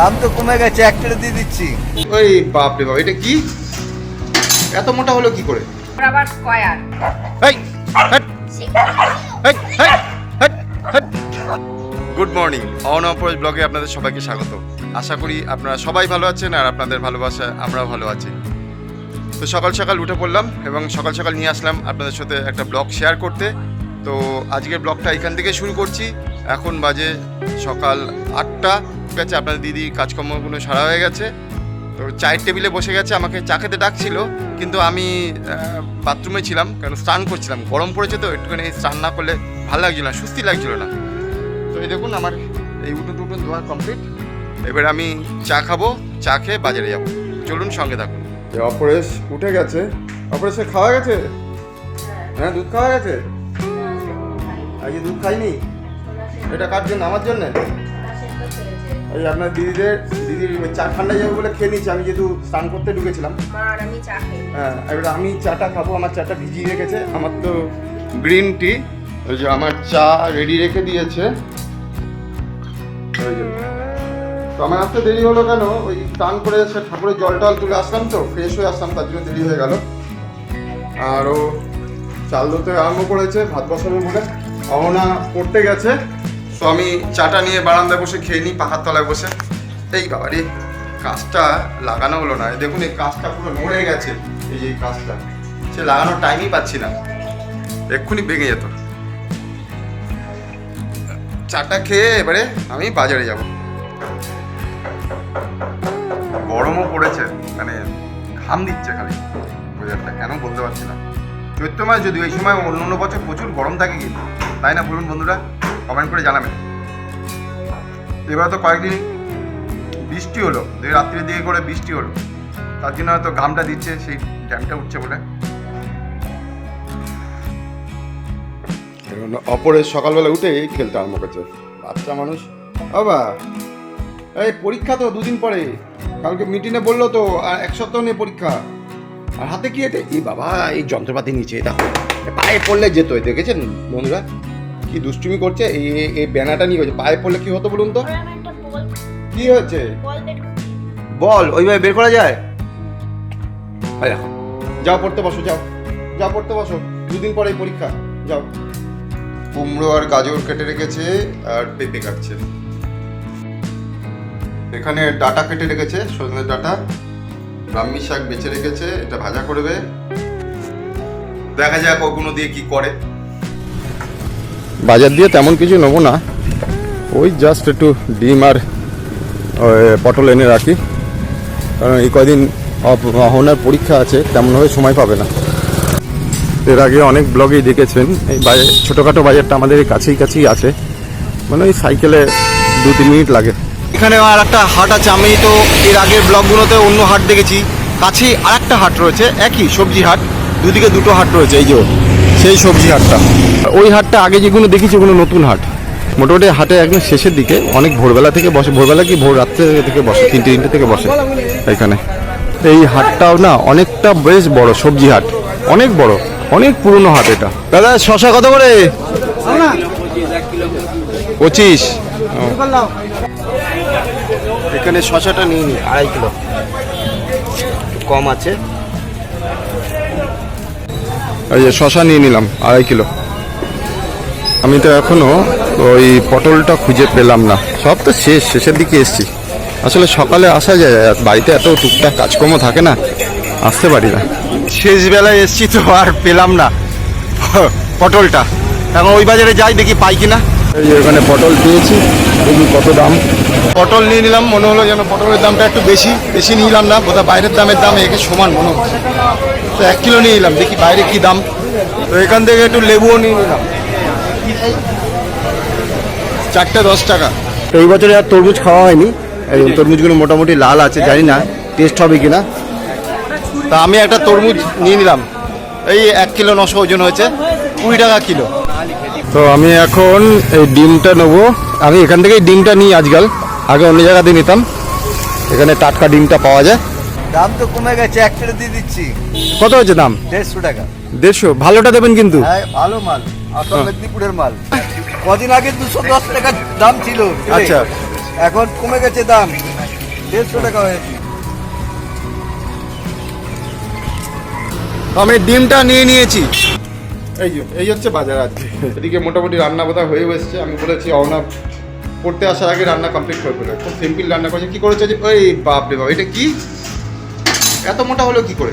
দাম তো কমে গেছে এক একটা দিয়ে দিচ্ছি। ওই বাপ রে বাপ এটা কি? এত মোটা হলো কি করে? আবার স্কয়ার গুড মর্নিং অন অপরজ ব্লগে আপনাদের সবাইকে স্বাগত। আশা করি আপনারা সবাই ভালো আছেন আর আপনাদের ভালোবাসা আমরাও ভালো আছি। তো সকাল সকাল উঠে পড়লাম এবং সকাল সকাল নিয়ে আসলাম আপনাদের সাথে একটা ব্লগ শেয়ার করতে। তো আজকের ব্লগটা এখান থেকে শুরু করছি। এখন বাজে সকাল আটটা। ঠিক আছে, আপনার দিদি কাজকর্মগুলো সারা হয়ে গেছে। তো চায়ের টেবিলে বসে গেছে, আমাকে চা খেতে ডাকছিল, কিন্তু আমি বাথরুমে ছিলাম কারণ স্নান করছিলাম। গরম পড়েছে তো, একটুখানি স্নান না করলে ভালো লাগছিল না সুস্থি লাগছিল না। তো এই দেখুন, আমার এই উঠুন টুটুন ধোয়া কমপ্লিট এবার আমি চা খাব, চা খেয়ে বাজারে যাব। চলুন সঙ্গে থাকুন। অপরেশ উঠে গেছে। অপরেশে খাওয়া গেছে? হ্যাঁ দুধ খাওয়া গেছে? আজকে দুধ খাইনি? এটা কার জন্য? আমার জন্য? এই আপনার দিদিদের দিদির ওই চা ঠান্ডা যাবে বলে খেয়ে নিচ্ছি আমি যেহেতু স্নান করতে ঢুকেছিলাম। হ্যাঁ এবার আমি চাটা খাব আমার চাটা ভিজিয়ে রেখেছে আমার তো গ্রিন টি ওই যে আমার চা রেডি রেখে দিয়েছে। ওই যে। তো আমার আসতে দেরি হলো কেন? ওই স্নান করে সে ঠাকুরের জল টল তুলে আসলাম তো ফ্রেশ হয়ে আসলাম তার জন্য দেরি হয়ে গেল। আর ও চাল ধরতে আরম্ভ করেছে ভাত বসাবে বলে। অহনা পড়তে গেছে। তো আমি চাটা নিয়ে বারান্দায় বসে খেয়ে নিই পাহাড় তলায় বসে। এই বাবা রে, কাজটা লাগানো হলো না দেখুন, এই কাজটা পুরো নড়ে গেছে, এই যে কাজটা। সে লাগানোর টাইমই পাচ্ছি না। এক্ষুনি ভেঙে যেত। চাটা খেয়ে এবারে আমি বাজারে যাব। গরমও পড়েছে মানে ঘাম দিচ্ছে খালি। ওয়েদারটা কেন বলতে পারছি না। চৈত্র মাস যদি এই সময় অন্য অন্য বছর প্রচুর গরম থাকে কিন্তু। তাই না বলুন বন্ধুরা? কমেন্ট করে জানাবেন। এবার তো কয়েকদিন বৃষ্টি হলো, দুই রাত্রির দিকে করে বৃষ্টি হলো। তার জন্য হয়তো ঘামটা দিচ্ছে, সেই ড্যামটা উঠছে বলে। অপরের সকালবেলা উঠে খেলতে আরম্ভ করছে। বাচ্চা মানুষ। বাবা, এই পরীক্ষা তো দুদিন পরে। কালকে মিটিংয়ে বলল তো, আর এক সপ্তাহ নেই পরীক্ষা। আর হাতে কি এটা এই বাবা, এই যন্ত্রপাতি নিচে, দেখো। পায়ে পড়লে যেত দেখেছেন বন্ধুরা? কি দুষ্টুমি করছে? এই এই- ব্যানাটা নিয়ে গেছে পায়ে পড়লে কি হতো বলুন তো? কি হয়েছে? বল ওইভাবে বের করা যায়? দেখো যাও পড়তে বসো যাও। যাও পড়তে বসো। দুদিন পরে পরীক্ষা যাও। কুমড়ো আর গাজর কেটে রেখেছে আর পেঁপে কাটছে। এখানে ডাটা কেটে রেখেছে সজনের ডাটা। ব্রাহ্মী শাক বেছে রেখেছে এটা ভাজা করবে। দেখা যাক ওগুলো দিয়ে কি করে। বাজার দিয়ে তেমন কিছু নেব না। ওই জাস্ট একটু ডিম আর পটল এনে রাখি। কারণ এই কদিন অহনার পরীক্ষা আছে, তেমনভাবে সময় পাবে না। এর আগে অনেক ব্লগেই দেখেছেন, এই বাজার ছোটোখাটো বাজারটা আমাদের কাছেই কাছেই আছে। মানে ওই সাইকেলে দু তিন মিনিট লাগে। এখানে আর একটা হাট আছে, আমি তো এর আগের ব্লগগুলোতে অন্য হাট দেখেছি। কাছেই আর একটা হাট রয়েছে, একই সবজি হাট, দুদিকে দুটো হাট রয়েছে, এই যে। সেই সবজি হাটটা। ওই হাটটা আগে যেগুলো দেখেছি ওগুলো নতুন হাট। মোটামুটি হাটে একদম শেষের দিকে অনেক ভোরবেলা থেকে বসে ভোরবেলা কি ভোর রাত্রে থেকে বসে তিনটে তিনটে থেকে বসে এখানে। এই হাটটাও না অনেকটা বেশ বড় সবজি হাট। অনেক বড় অনেক পুরনো হাট এটা। দাদা শশা কত করে? পঁচিশ। এখানে শশাটা নিয়ে নি আড়াই কিলো। কম আছে। এই যে শশা নিয়ে নিলাম, আড়াই কিলো। আমি তো এখনও ওই পটলটা খুঁজে পেলাম না। সব তো শেষ, শেষের দিকে এসছি। আসলে সকালে আসা যায় বাড়িতে এত টুকটাক কাজকর্ম থাকে না, আসতে পারি না। শেষ বেলায় এসছি তো আর পেলাম না পটলটা। এখন ওই বাজারে যাই, দেখি পাই কিনা। এই এখানে পটল পেয়েছি দেখি কত দাম। পটল নিয়ে নিলাম মনে হলো যেন পটলের দামটা একটু বেশি বেশি নিলাম না বোধহয় বাইরের দামের দাম একে সমান মনে হচ্ছে। তো এক কিলো নিয়ে নিলাম দেখি বাইরে কি দাম। তো এখান থেকে একটু লেবুও নিয়ে নিলাম। চারটে দশ টাকা। তো এই বছরে আর তরমুজ খাওয়া হয়নি। এই তরমুজগুলো মোটামুটি লাল আছে জানি না টেস্ট হবে কিনা। তা আমি একটা তরমুজ নিয়ে নিলাম। এই এক কিলো নশো ওজন হয়েছে কুড়ি টাকা কিলো। তো আমি এখন এই ডিমটা নেব। আমি এখান থেকেই ডিমটা নিই আজকাল। আগে অন্য জায়গাতে নিতাম। এখানে টাটকা ডিমটা পাওয়া যায়। দাম তো কমে গেছে একটা দিয়ে দিচ্ছি। কত হয়েছে দাম? দেড়শো টাকা। দেড়শো? ভালোটা দেবেন কিন্তু। হ্যাঁ ভালো মাল। আসল হ্যাঁ। মেদিনীপুরের মাল। কদিন আগে দুশো দশ টাকার দাম ছিল আচ্ছা। এখন কমে গেছে দাম। দেড়শো টাকা হয়েছে। আমি ডিমটা নিয়ে নিয়েছি। এই যে এই হচ্ছে বাজার আজকে। এদিকে মোটামুটি রান্না বোধহয় হয়ে এসছে আমি বলেছি অনা পড়তে আসার আগে রান্না কমপ্লিট করে ফেলে। খুব সিম্পল রান্না করেছে। কি করেছে যে ওই বাপ রে বাপ এটা কি? এত মোটা হলো কি করে?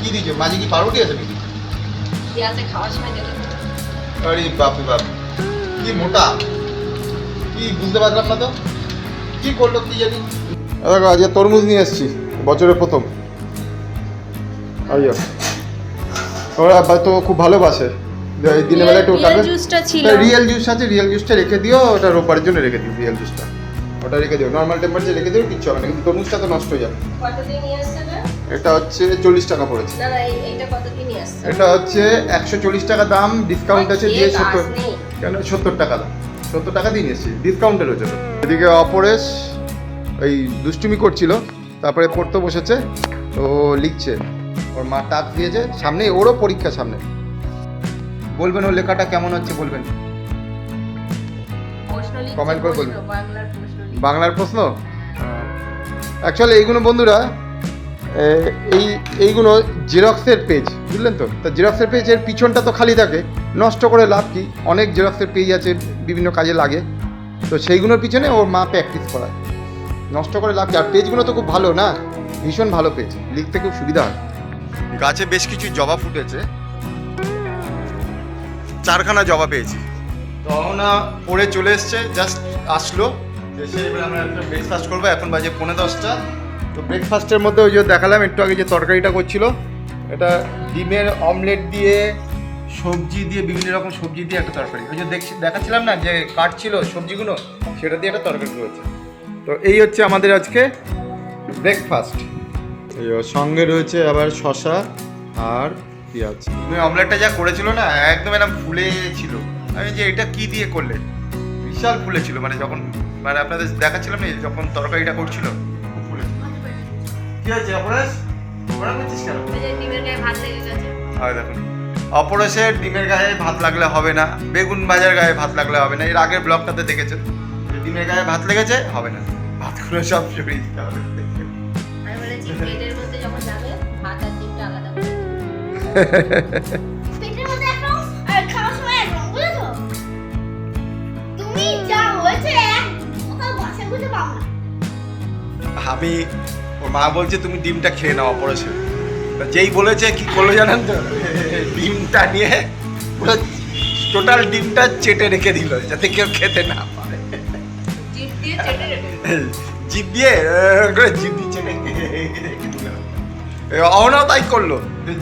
কি দিয়েছে? মাঝে কি পাউরুটি আছে নাকি? আরে বাপ রে বাপ কি মোটা? কি বুঝতে পারলাম না তো। কি করল কি জানি? দেখো আজকে তরমুজ নিয়ে এসেছি বছরের প্রথম। আইয়া। ওরা তো খুব ভালোবাসে। দিনের বেলা একটু খাবে juice-টা ছিল। রিয়েল জুস আছে রিয়েল জুসটা রেখে দিও ওটা রোববারের জন্য রেখে দিও রিয়েল জুসটা ওটা রেখে দিও নর্মাল টেম্পারেচার রেখে দিও কিচ্ছু হবে না কিন্তু তরমুজটা তো নষ্ট হয়ে যাবে। এটা? হচ্ছে চল্লিশ টাকা পড়েছে। এটা হচ্ছে একশো চল্লিশ টাকা দাম ডিসকাউন্ট আছে দিয়ে সত্তর। কেন? সত্তর টাকা দাম। সত্তর টাকা দিয়ে নিয়েছি ডিসকাউন্টের হচ্ছে এদিকে অপরেশ ওই দুষ্টুমি করছিল তারপরে পড়তে বসেছে তো লিখছে ওর মা টাক দিয়েছে সামনে ওরও পরীক্ষা সামনে। বলবেন ওর লেখাটা কেমন হচ্ছে বলবেন? কমেন্ট করে প্রশ্ন, বলুন। বাংলার প্রশ্ন লিখছে। বাংলার প্রশ্ন? অ্যাকচুয়ালি এইগুলো বন্ধুরা এই এইগুলো জেরক্সের পেজ বুঝলেন তো? তা জেরক্সের পেজের পিছনটা তো খালি থাকে। নষ্ট করে লাভ কি? অনেক জেরক্সের পেজ আছে বিভিন্ন কাজে লাগে। তো সেইগুলোর পিছনে ওর মা প্র্যাকটিস করায়। নষ্ট করে লাভ কি? আর পেজগুলো তো খুব ভালো না? ভীষণ ভালো পেজ লিখতে খুব সুবিধা হয়। গাছে বেশ কিছু জবা ফুটেছে। চারখানা জবা পেয়েছি। তো না পড়ে চলে এসছে জাস্ট আসলো। এসে এবার আমরা একটা ব্রেকফাস্ট করব এখন বাজে পৌনে দশটা। তো ব্রেকফাস্টের মধ্যে ওই যে দেখালাম একটু আগে যে তরকারিটা করছিল এটা ডিমের অমলেট দিয়ে সবজি দিয়ে বিভিন্ন রকম সবজি দিয়ে একটা তরকারি। ওই যে দেখছি দেখাচ্ছিলাম না যে কাটছিল সবজিগুলো সেটা দিয়ে একটা তরকারি রয়েছে তো এই হচ্ছে আমাদের আজকে ব্রেকফাস্ট সঙ্গে রয়েছে আবার শশা আর পেঁয়াজ তুমি অমলেটটা যা করেছিল না একদম এরকম ফুলে ছিল। আমি যে এটা কি দিয়ে করলে? বিশাল ফুলে ছিল মানে যখন মানে আপনাদের দেখাচ্ছিলাম না যখন তরকারিটা করছিল ফুলে কি হয়েছে অপরেশ? ওরা করছিস কেন? দেখুন অপরেশের ডিমের গায়ে ভাত লাগলে হবে না বেগুন ভাজার গায়ে ভাত লাগলে হবে না এর আগের ব্লগটাতে দেখেছেন ডিমের গায়ে ভাত লেগেছে হবে না। ভাতগুলো সব সরিয়ে দিতে হবে। আমি ওর মা বলছে তুমি ডিমটা খেয়ে নাও অপারেশন যেই বলেছে কি করল জানেন তো? ডিমটা নিয়ে পুরো টোটাল ডিমটা চেটে রেখে দিল যাতে কেউ খেতে না পারে। জিভ দিয়ে চেটে জিভ দিয়ে জিভ দিয়ে অহনাও তাই করল।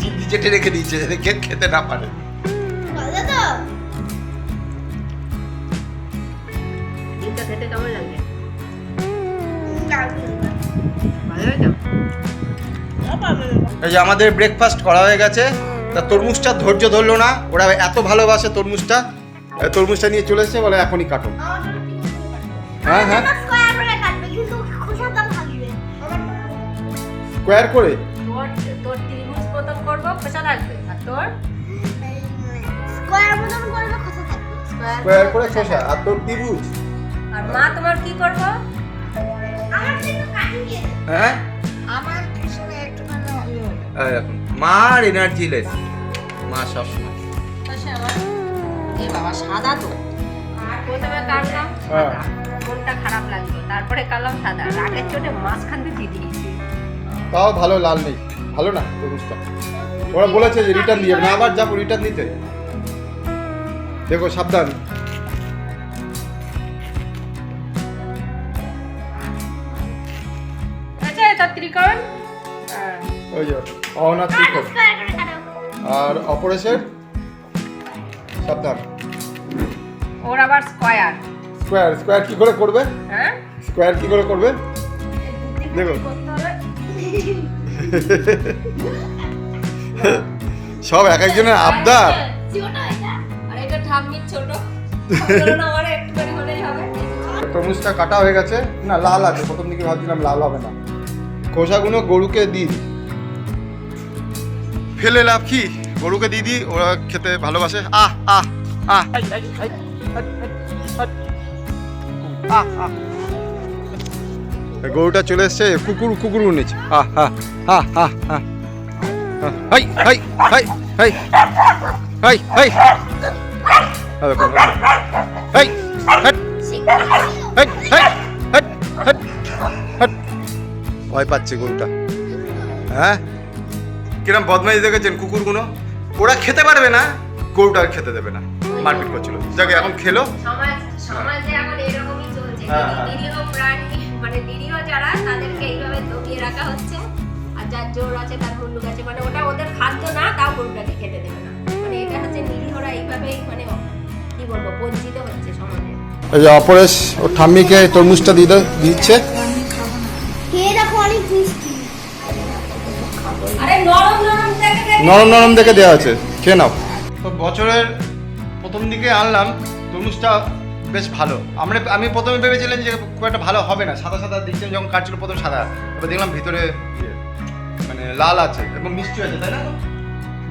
জিভ দিয়ে চেটে রেখে দিয়েছে যাতে খেতে না পারে। খেতে কেমন এই যে আমাদের ব্রেকফাস্ট করা হয়ে গেছে তা তরমুজটা ধৈর্য ধরলো না ওরা এত ভালোবাসে তরমুজটা তরমুজটা নিয়ে চলে এসেছে বলে এখনই কাটো। হ্যাঁ, হ্যাঁ। স্কয়ার করে? ত্রিভুজ প্রথম করব খোসা থাকবে। আর তোর? স্কয়ার মতন করবে খোসা থাকবে। স্কোয়ার করে খোসা আর তোর ত্রিভুজ। আর মা তোমার কি করব? আমার কিন্তু কাটি দিয়ে হ্যাঁ? আমার পিছনে একটুখানি মার এনার্জি লেস মা সবসময়। এ বাবা সাদা তো। প্রথমে কাটলাম হ্যাঁ। সাদা মনটা খারাপ লাগল। তারপরে কাটলাম সাদা। রাগের চোটে মাঝখান দিয়ে দিয়ে দিয়েছি। তাও ভালো লাল নেই। ভালো না তরমুজটা ওরা বলেছে যে রিটার্ন দিয়ে না আবার যাব রিটার্ন দিতে। দেখো সাবধান। আচ্ছা ত্রিকোণ। ওই যে অনাথ ত্রিকোণ আর অপরেশের? সাবধান। ওর আবার স্কয়ার স্কোয়ার স্কোয়ার কি করে করবে? হ্যাঁ? স্কোয়ার কি করে করবে? দেখো। সব এক একজনের আবদার। তরমুজটা কাটা হয়ে গেছে। না লাল আছে প্রথম দিকে ভাবছিলাম লাল হবে না। খোসাগুলো গরুকে দিই। ফেলে লাভ কি? গরুকে দিয়ে দিই ওরা খেতে ভালোবাসে। আহ আহ আহ। আহ আহ গরুটা চলে এসছে কুকুর কুকুর নিচে। হা হা হা হা হা। High high high high high high. হাই হাট হাট হাট ভয় পাচ্ছে গরুটা। হ্যাঁ? কিরম বদমাইশ দেখেছেন কুকুরগুলো? ওরা খেতে পারবে না গরুটা আর খেতে দেবে না। মারপিট করছিল। যাকে এখন খেলো। সমাজ সমাজে এখন এরকমই চলছে। মানে নিরীহ যারা তাদেরকে এইভাবে দমিয়ে রাখা হচ্ছে। আর যার জোর আছে তার মুন্ডুক আছে মানে ওটা ওদের খাদ্য না তাও গরুটাকে খেতে দেবে না। মানে এটা হচ্ছে নিরীহরা এইভাবেই মানে কি বলব বঞ্চিত হচ্ছে সমাজে। এই যে অপরেশ ওর ঠাম্মিকে তরমুজটা দিয়ে দিচ্ছে। নরম নরম দেখে নরম নরম দেখে দেওয়া আছে। খেয়ে নাও। তো বছরের প্রথম দিকে আনলাম তরমুজটা। বেশ ভালো। আমরা আমি প্রথমে ভেবেছিলাম যে খুব একটা ভালো হবে না। সাদা সাদা দেখছিলাম যখন কাটছিল প্রথম সাদা। এবার দেখলাম ভিতরে ইয়ে, মানে লাল আছে এবং মিষ্টি আছে তাই না?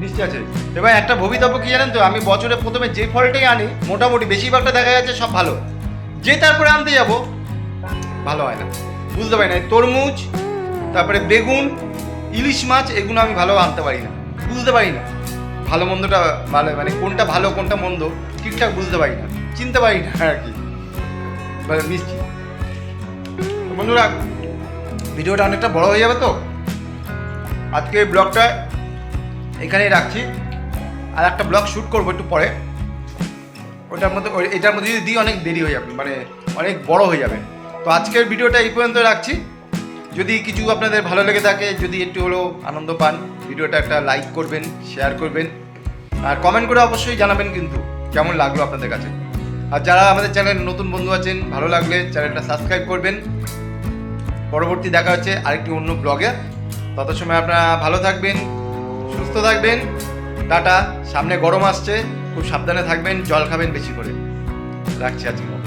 মিষ্টি আছে। এবার একটা ভবিতব্য কি জানেন তো? আমি বছরে প্রথমে যে ফলটাই আনি মোটামুটি বেশিরভাগটা দেখা যাচ্ছে সব ভালো। যে তারপরে আনতে যাব ভালো হয় না। বুঝতে পারি না তরমুজ তারপরে বেগুন ইলিশ মাছ এগুলো আমি ভালো আনতে পারি না। বুঝতে পারি না। ভালো মন্দটা ভালো মানে কোনটা ভালো কোনটা মন্দ ঠিকঠাক বুঝতে পারি না। চিনতে পারি না আর কি। মিষ্টি বন্ধুরা, ভিডিওটা অনেকটা বড় হয়ে যাবে তো? আজকে এই ব্লগটা এখানেই রাখছি। আর একটা ব্লগ শ্যুট করব একটু পরে। ওটার মধ্যে এটার মধ্যে যদি দিই অনেক দেরি হয়ে যাবে মানে অনেক বড় হয়ে যাবে। তো আজকের ভিডিওটা এই পর্যন্ত রাখছি। যদি কিছু আপনাদের ভালো লেগে থাকে, যদি একটু হলেও আনন্দ পান, ভিডিওটা একটা লাইক করবেন, শেয়ার করবেন। আর কমেন্ট করে অবশ্যই জানাবেন কিন্তু, কেমন লাগল আপনাদের কাছে? আর যারা আমাদের চ্যানেল নতুন বন্ধু আছেন, ভালো লাগলে চ্যানেলটা সাবস্ক্রাইব করবেন। পরবর্তী দেখা হচ্ছে আরেকটি অন্য ব্লগে। তত সময় আপনারা ভালো থাকবেন, সুস্থ থাকবেন। টাটা, সামনে গরম আসছে, খুব সাবধানে থাকবেন, জল খাবেন বেশি করে। রাখছি আজকের মতো।